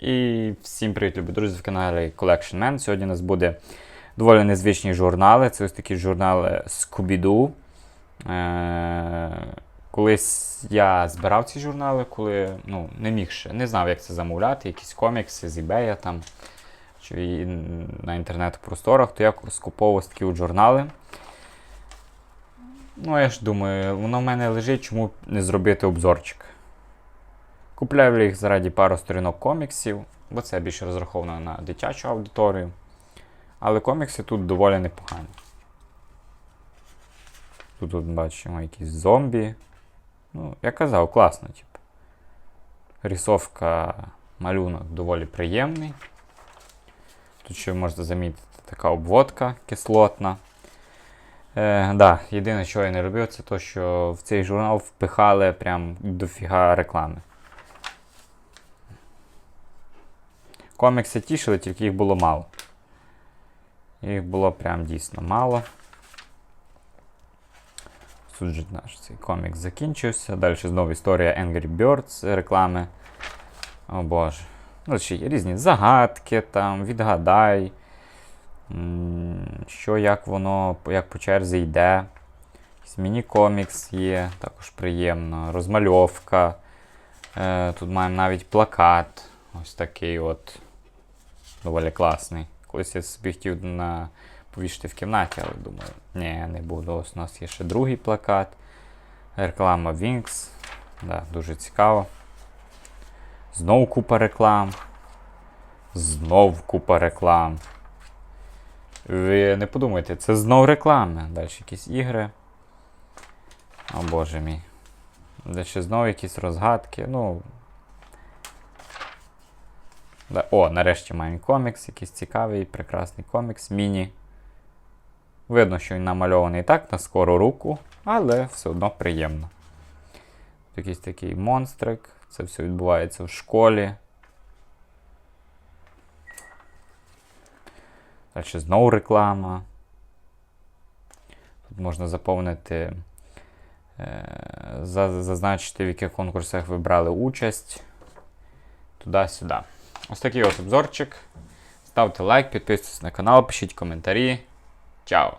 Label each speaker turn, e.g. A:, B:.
A: І всім привіт, любі друзі, в каналі Collection Man. Сьогодні у нас буде доволі незвичні журнали. Це ось такі журнали Scooby-Doo. Е- колись я збирав ці журнали, коли ну, не міг ще, не знав, як це замовляти, якісь комікси з eBay там, чи на інтернет-просторах, то я скуповував такі от журнали. Ну, я ж думаю, воно в мене лежить, чому не зробити обзорчик. Купляю їх заради пару сторінок коміксів, бо це більше розраховано на дитячу аудиторію. Але комікси тут доволі непогані. Тут, бачимо якісь зомбі. Ну, я казав, класно, типу. Рисовка, малюнок доволі приємний. Тут ще можна замітити така обводка кислотна. Е, да, єдине, що я не робив, це те, що в цей журнал впихали прям дофіга реклами. Комікси тішили, тільки їх було мало. Їх було прям дійсно мало. Тут же наш цей комікс закінчився. Далі знову історія Angry Birds реклами. О боже. Ну, ще є різні загадки, там, відгадай, що як воно, як по черзі йде. Міні-комікс є, також приємно. Розмальовка. Е, тут маємо навіть плакат. Ось такий от. Доволі класний. Колись я собі хотів на повішати в кімнаті, але думаю, ні, не буду. Ось у нас є ще другий плакат. Реклама Wings. Да, дуже цікаво. Знов купа реклам. Знов купа реклам. Ви не подумайте, це знов реклами. Далі якісь ігри. О боже мій. Далі знову якісь розгадки. Ну. О, нарешті маємо комікс, якийсь цікавий, прекрасний комікс, міні. Видно, що він намальований так на скору руку, але все одно приємно. Якийсь такий монстрик. Це все відбувається в школі. Далі знову реклама. Тут можна заповнити, е, зазначити, в яких конкурсах ви брали участь. Туди-сюди. Ось такий ось обзорчик. Ставте лайк, підписуйтесь на канал, пишіть коментарі. Чао!